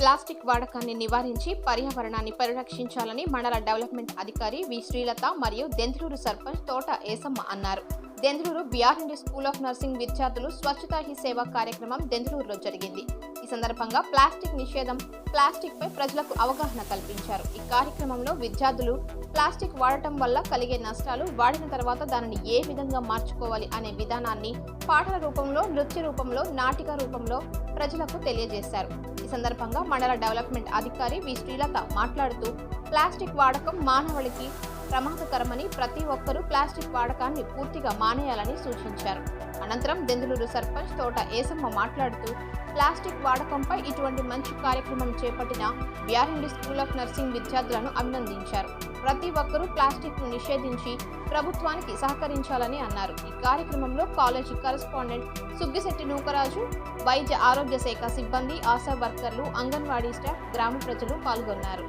Plastic వాడకాన్ని నివారించి పర్యావరణాన్ని పరిరక్షించాలని మండల డెవలప్మెంట్ అధికారి వి. శ్రీలత మరియు దెందులూరు సర్పంచ్ తోట ఏసమ్మ అన్నారు. Denduluru BRMD school of nursing విద్యార్థులు స్వచ్ఛతా హీ సేవ కార్యక్రమం దెందులూరులో జరిగింది. సందర్భంగా ప్లాస్టిక్ నిషేధం ప్లాస్టిక్ పై ప్రజలకు అవగాహన కల్పించారు. ఈ కార్యక్రమంలో విద్యార్థులు ప్లాస్టిక్ వాడటం వల్ల కలిగే నష్టాలు వాడిన తర్వాత దానిని ఏ విధంగా మార్చుకోవాలి అనే విధానాన్ని పాటల రూపంలో నృత్య రూపంలో నాటిక రూపంలో ప్రజలకు తెలియజేశారు. ఈ సందర్భంగా మండల డెవలప్మెంట్ అధికారి వి. శ్రీలత మాట్లాడుతూ ప్లాస్టిక్ వాడకం మానవుడికి ప్రమాదకరమని ప్రతి ఒక్కరూ ప్లాస్టిక్ వాడకాన్ని పూర్తిగా మానేయాలని సూచించారు. అనంతరం దెందులూరు సర్పంచ్ తోట ఏసమ్మ మాట్లాడుతూ ప్లాస్టిక్ వాడకంపై ఇటువంటి మంచి కార్యక్రమం చేపట్టిన బిఆర్ఎండి స్కూల్ ఆఫ్ నర్సింగ్ విద్యార్థులను అభినందించారు. ప్రతి ఒక్కరూ ప్లాస్టిక్ను నిషేధించి ప్రభుత్వానికి సహకరించాలని అన్నారు. ఈ కార్యక్రమంలో కాలేజీ కరస్పాండెంట్ సుగ్గిశెట్టి నూకరాజు వైద్య ఆరోగ్య శాఖ సిబ్బంది ఆశా వర్కర్లు అంగన్వాడీ స్టాఫ్ గ్రామ ప్రజలు పాల్గొన్నారు.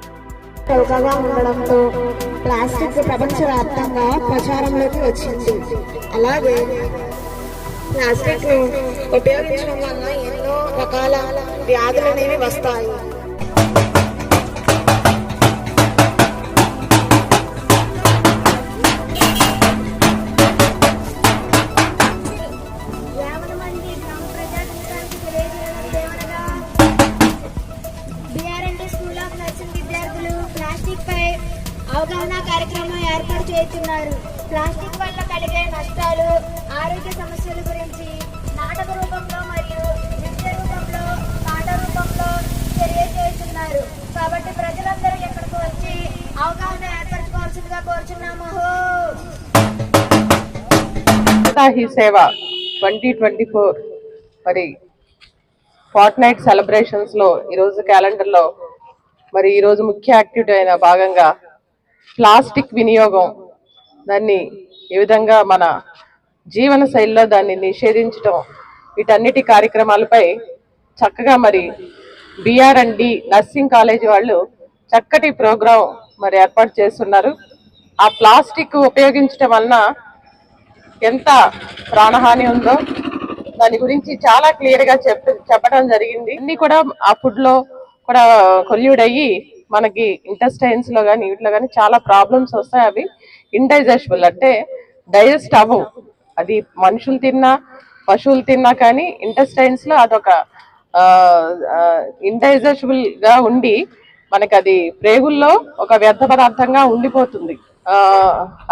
చౌకగా ఉండడంతో ప్లాస్టిక్ ప్రపంచవ్యాప్తంగా ప్రచారంలోకి వచ్చింది. అలాగే ప్లాస్టిక్ ఉపయోగించడం వల్ల ఎన్నో రకాల వ్యాధులు అనేవి వస్తాయి. అవగాహన కార్యక్రమం ఏర్పాటు చేస్తున్నారు. ప్లాస్టిక్ వల్ల కలిగే నష్టాలు ఆరోగ్య సమస్యల గురించి నాటక రూపంలో మరియు నృత్య రూపంలో పాట రూపంలో తెలియజేస్తున్నారు. కాబట్టి ప్రజలందరూ ఇక్కడికి వచ్చి అవగాహన ఏర్పరచుకోవాల్సిందిగా కోరుచున్నాము. హీ సేవ ట్వంటీ ట్వంటీ ఫోర్. మరి ఫార్ట్ నైట్ సెలబ్రేషన్స్లో ఈరోజు క్యాలెండర్లో మరి ఈరోజు ముఖ్య యాక్టివిటీ అయిన భాగంగా ప్లాస్టిక్ వినియోగం. దాన్ని ఏ విధంగా మన జీవన శైలిలో దాన్ని నిషేధించడం వీటన్నిటి కార్యక్రమాలపై చక్కగా మరి BR and D nursing college వాళ్ళు చక్కటి ప్రోగ్రాం మరి ఏర్పాటు చేస్తున్నారు. ఆ ప్లాస్టిక్ ఉపయోగించడం వలన ఎంత ప్రాణహాని ఉందో దాని గురించి చాలా క్లియర్గా చెప్ చెప్పడం జరిగింది. అన్ని కూడా ఆ ఫుడ్లో కూడా కొల్యూడ్ అయ్యి మనకి ఇంటెస్టైన్స్లో కానీ వీటిలో కానీ చాలా ప్రాబ్లమ్స్ వస్తాయి అవి. ఇండైజెస్టబుల్ అంటే డైజెస్ట్ అవ్వవు. అది మనుషులు తిన్నా పశువులు తిన్నా కానీ ఇంటెస్టైన్స్లో అదొక ఇండైజెస్టబుల్గా ఉండి మనకి అది ప్రేగుల్లో ఒక వ్యర్థ పదార్థంగా ఉండిపోతుంది.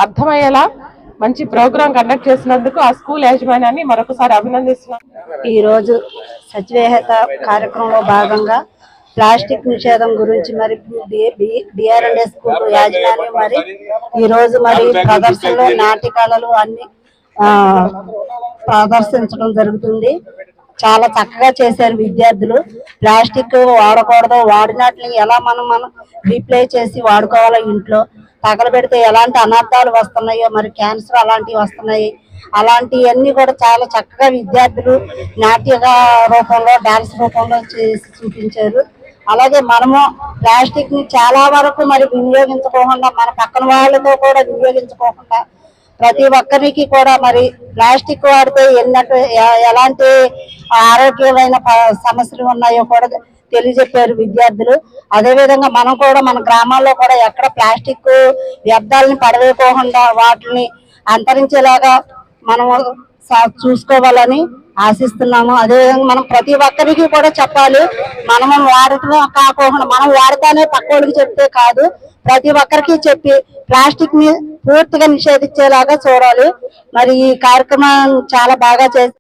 అర్థమయ్యేలా మంచి ప్రోగ్రాం కండక్ట్ చేసినందుకు ఆ స్కూల్ యాజమాన్యాన్ని మరొకసారి అభినందిస్తున్నాం ఈ రోజు సచివేహత కార్యక్రమంలో భాగంగా ప్లాస్టిక్ నిషేధం గురించి మరి డిఆర్ఎండే స్కూల్ యాజమాన్యం మరి ఈ రోజు మరి ప్రదర్శనలు నాటికలలు అన్ని ప్రదర్శించడం జరుగుతుంది. చాలా చక్కగా చేశారు విద్యార్థులు. ప్లాస్టిక్ వాడకూడదు వాడినట్లని ఎలా మనం మనం రీప్లే చేసి వాడుకోవాలో ఇంట్లో. తగలబెడితే ఎలాంటి అనర్థాలు వస్తున్నాయో మరి క్యాన్సర్ అలాంటివి వస్తున్నాయి. అలాంటివన్నీ కూడా చాలా చక్కగా విద్యార్థులు నాట్య రూపంలో డాన్స్ రూపంలో చేసి చూపించారు. అలాగే మనము ప్లాస్టిక్ని చాలా వరకు మరి వినియోగించుకోకుండా మన పక్కన వాళ్ళతో కూడా వినియోగించుకోకుండా ప్రతి ఒక్కరికి కూడా మరి ప్లాస్టిక్ వాడితే ఎన్నట్టు ఎలాంటి ఆరోగ్యమైన సమస్యలు ఉన్నాయో కూడా తెలియజెప్పారు విద్యార్థులు. అదేవిధంగా మనం కూడా మన గ్రామాల్లో కూడా ఎక్కడ ప్లాస్టిక్ వ్యర్థాలని పడవేయకోకుండా వాటిని అంతరించేలాగా మనము చూసుకోవాలని ఆశిస్తున్నాము. అదేవిధంగా మనం ప్రతి ఒక్కరికి కూడా చెప్పాలి. మనము వాడటం కాకుండా మనం వాడతానే పక్కోళ్ళకి చెప్తే కాదు. ప్రతి ఒక్కరికి చెప్పి ప్లాస్టిక్ని పూర్తిగా నిషేధించేలాగా చూడాలి. మరి ఈ కార్యక్రమం చాలా బాగా చేసి